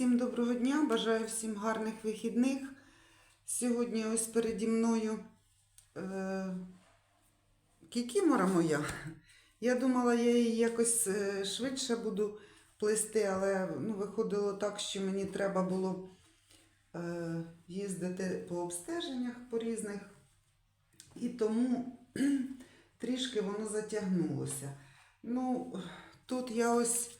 Всім доброго дня, бажаю всім гарних вихідних. Сьогодні ось переді мною е, кікімора моя. Я думала, я її якось е, швидше буду плести, але ну, виходило так, що мені треба було е, їздити по обстеженнях по різних. І тому трішки воно затягнулося. Ну, тут я ось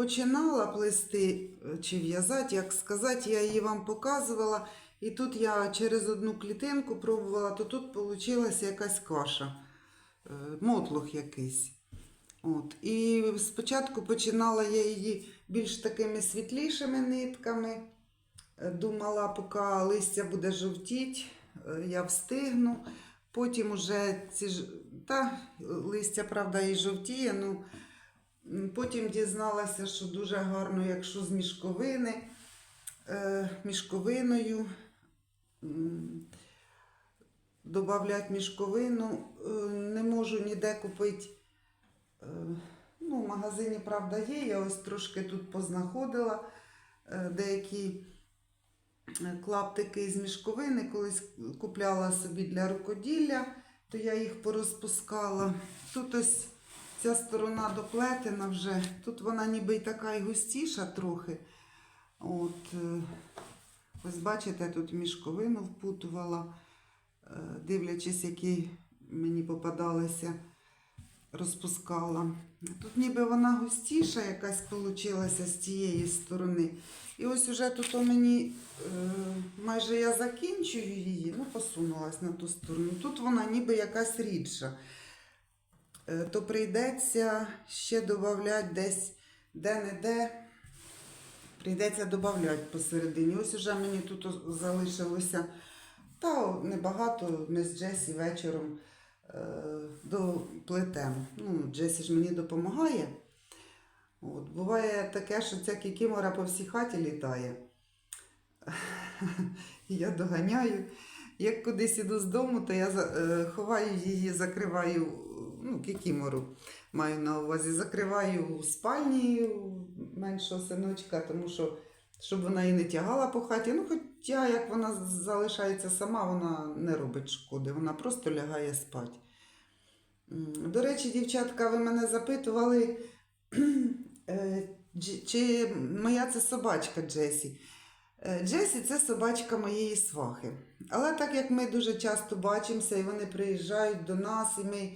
починала плести е, чи в'язати, як сказати, я її вам показувала. І тут я через одну клітинку пробувала, то тут вийшла якась каша, е, мотлох якийсь. От. І спочатку починала я її більш такими світлішими нитками. Е, Думала, поки листя буде жовтіть, я встигну. Потім уже ці ж... та, листя, правда, і жовтіє. Ну, потім дізналася, що дуже гарно, якщо з мішковини, е, мішковиною. м, мішковину. Е, Не можу ніде купити. Е, Ну, в магазині, правда, є. Я ось трошки тут познаходила деякі клаптики з мішковини. Колись купляла собі для рукоділля, то я їх порозпускала. Тут ось ця сторона доплетена вже. Тут вона ніби й така й густіша трохи. От, е, ось бачите, тут мішковину впутувала, е, дивлячись, які мені попадалися, розпускала. Тут ніби вона густіша якась получилася з цієї сторони. І ось уже тут у мені е, майже я закінчую її, ну посунулась на ту сторону. Тут вона ніби якась рідша. Е, то прийдеться ще додати десь де-не-де. Прийдеться додати посередині. Ось уже мені тут залишилося та небагато. Ми з Джесі вечором е, до плетем. Ну, Джесі ж мені допомагає. От, буває таке, що ця кікімора по всій хаті літає. Я доганяю. Як кудись іду з дому, то я е, ховаю її, закриваю, ну, кікімору маю на увазі, закриваю у спальні меншого синочка, тому що щоб вона і не тягала по хаті. Ну, хоча як вона залишається сама, вона не робить шкоди, вона просто лягає спати. До речі, дівчатка, ви мене запитували, е, чи моя це собачка Джесі. Е, Джесі це собачка моєї свахи. Але так як ми дуже часто бачимося, і вони приїжджають до нас, і ми,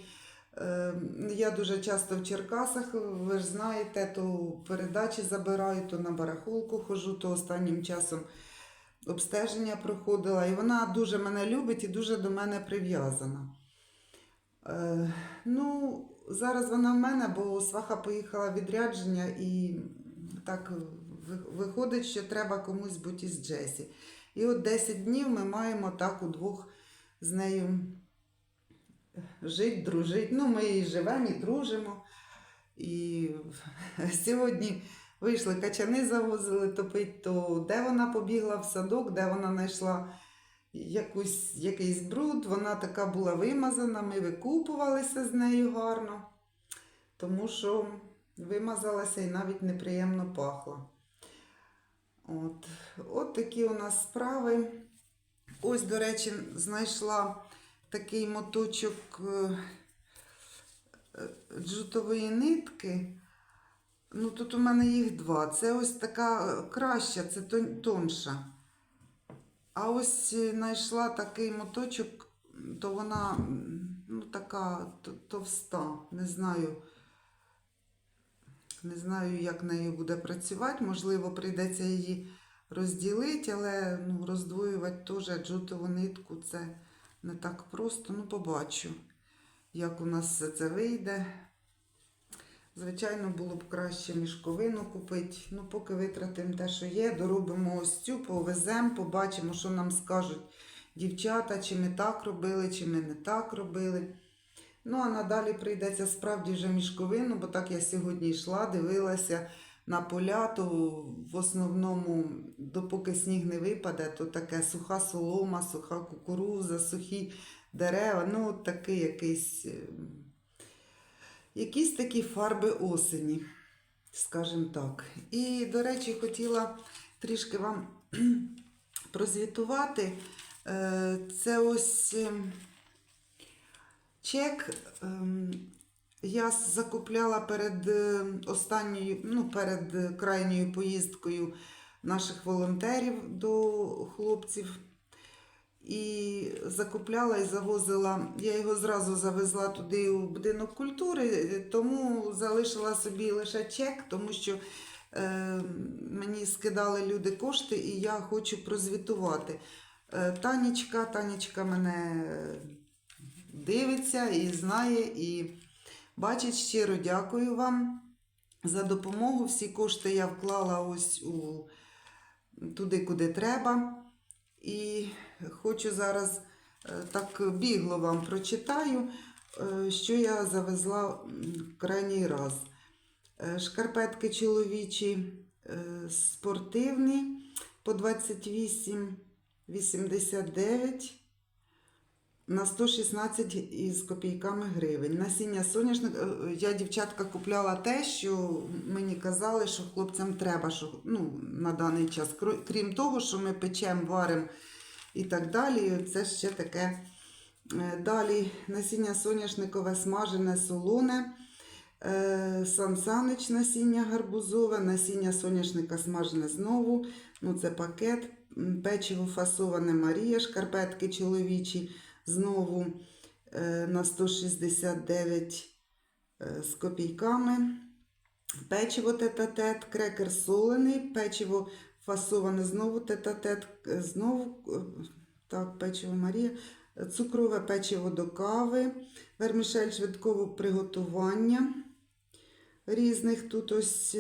я дуже часто в Черкасах, ви ж знаєте, то передачі забираю, то на барахолку хожу, то останнім часом обстеження проходила. І вона дуже мене любить і дуже до мене прив'язана. Е, ну, зараз вона в мене, бо сваха поїхала відрядження і так виходить, що треба комусь бути із Джесі. І от 10 днів ми маємо так удвох з нею жити, дружити. Ну, ми і живемо, і дружимо. І сьогодні вийшли качани, завозили топить, то де вона побігла в садок, де вона знайшла якусь, якийсь бруд, вона така була вимазана, ми викупувалися з нею гарно, тому що вимазалася і навіть неприємно пахла. От, от такі у нас справи. Ось, до речі, знайшла такий моточок е, е, джутової нитки. Ну, тут у мене їх два. Це ось така е, краща, це тонша. А ось знайшла такий моточок, то вона ну, така товста. Не знаю. Не знаю, як нею буде працювати. Можливо, прийдеться її розділити, але ну, роздвоювати теж джутову нитку це не так просто. Ну, побачу, як у нас все це вийде. Звичайно, було б краще мішковину купити. Ну, поки витратимо те, що є, доробимо ось цю, повеземо, побачимо, що нам скажуть дівчата, чи ми так робили, чи ми не так робили. Ну, а надалі прийдеться справді вже мішковину, бо так я сьогодні йшла, дивилася на поля, то в основному, допоки сніг не випаде, то таке суха солома, суха кукуруза, сухі дерева. Ну, от такий е, якісь такі фарби осені, скажімо так. І, до речі, хотіла трішки вам прозвітувати. Е, Це ось ем, чек. Я закупляла перед е, останньою, ну, перед е, крайньою поїздкою наших волонтерів до хлопців. І закупляла і завозила. Я його зразу завезла туди у будинок культури, е, тому залишила собі лише чек, тому що е, мені скидали люди кошти, і я хочу прозвітувати. Е, Танечка, Танечка мене дивиться і знає, і бачить щиро дякую вам за допомогу. Всі кошти я вклала ось у туди, куди треба. І хочу зараз е, так бігло вам прочитаю, е, що я завезла м, крайній раз. Е, Шкарпетки чоловічі спортивні по 28,89 на 116 із копійками гривень. Насіння соняшник. е, Я дівчатка купляла те, що мені казали, що хлопцям треба що, ну, на даний час. Крім того, що ми печемо, варимо і так далі. Це ще таке. Е, Далі насіння соняшникове смажене солоне. Е, Сан Санич насіння гарбузове, насіння соняшника смажене знову. Ну, це пакет. Печиво фасоване Марія, шкарпетки чоловічі знову е, на 169 е, з копійками. Печиво тет-а-тет, крекер солений, печиво фасоване знову тет-а-тет, е, знову так, печиво Марія, цукрове печиво до кави, вермішель швидкого приготування різних. Тут ось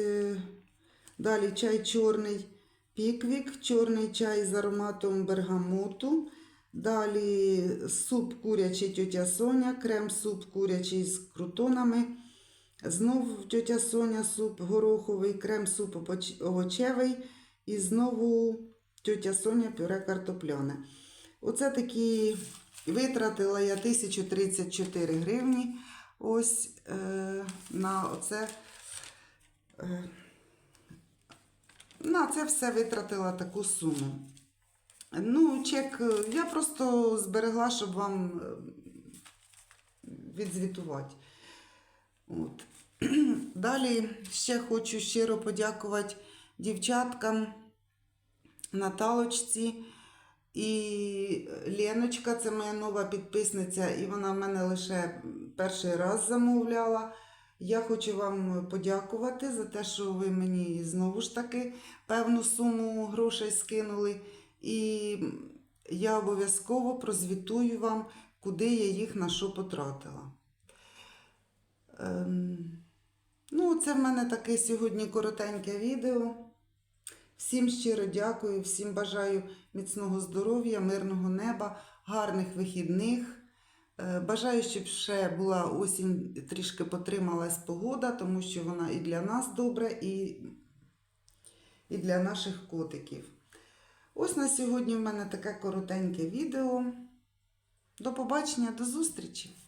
далі чай чорний піквік, чорний чай з ароматом бергамоту. Далі суп курячий тьотя Соня, крем-суп курячий з крутонами. Знову тьотя Соня суп гороховий, крем-суп овочевий. І знову тьотя Соня пюре картопляне. Оце такі витратила я 1034 гривні. Ось е, на оце. Е, на це все витратила таку суму. Ну, чек е, я просто зберегла, щоб вам е, відзвітувати. От. Далі ще хочу щиро подякувати дівчаткам, Наталочці і Леночка, це моя нова підписниця, і вона в мене лише перший раз замовляла. Я хочу вам подякувати за те, що ви мені знову ж таки певну суму грошей скинули. І я обов'язково прозвітую вам, куди я їх на що потратила. Ем, ну, це в мене таке сьогодні коротеньке відео. Всім щиро дякую, всім бажаю міцного здоров'я, мирного неба, гарних вихідних. Е, Бажаю, щоб ще була осінь, трішки потрималась погода, тому що вона і для нас добре, і, і для наших котиків. Ось на сьогодні в мене таке коротеньке відео. До побачення, до зустрічі!